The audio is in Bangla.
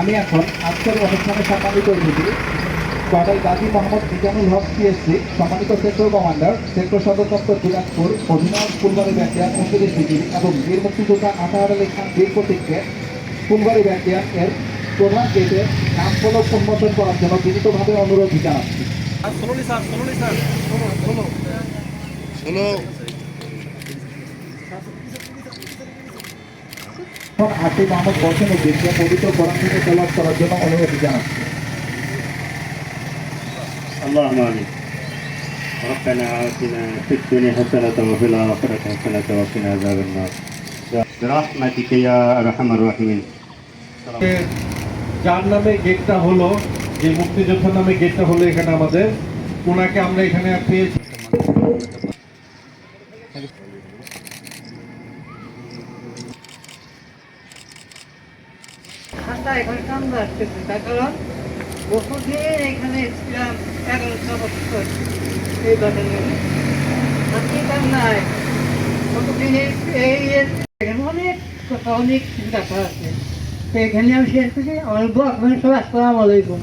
আমি এখন আজকের অনুষ্ঠানে সম্মানিত অতিথি কর্নেল গাজী মোহাম্মদ মিজানুল হক পিএসসি সম্মানিত সেক্টর কমান্ডার সেক্টর সদর দপ্তর দিনাজপুর অধিনায়ক ফুলবাড়ি ব্যাটিয়ান উনত্রিশ ডিগ্রি এবং বীর মুক্তিযোদ্ধা আতাহার আলী খান বীর প্রতীককে ফুলবাড়ি ব্যাটিয়ান এর প্রধান গেটে নাম ফলক উন্মোচন করার জন্য বিনীতভাবে অনুরোধ জানাচ্ছি। এখন আশি মোহাম্মদ বসেন উদ্দেশ্যে পবিত্র কোরআন থেকে তেলাওয়াত করার জন্য অনুরোধ জানাচ্ছি اللهم امين ربنا آتنا في الدنيا حسنة وفي الآخرة حسنة وقنا عذاب النار برحمتك يا أرحم الراحمين যার নামে গেটটা হলো যে মুক্তিযোদ্ধা নামে গেটটা হলো এখানে আমাদের ওনাকে আমরা এখানে পেয়েছি ঠান্ডা এখন ঠান্ডা আসতেছে। তার কারণ বহুদিন এখানে ছিলাম এগারোটা বছর এই ব্যাটালিয়নে আজকে তার নাই। কতদিন এই- এখানে অনেক কথা, অনেক চিন্তা আছে। তো এখানে আমি শেষ করছি। বক মানে সব আসসালাম আলাইকুম।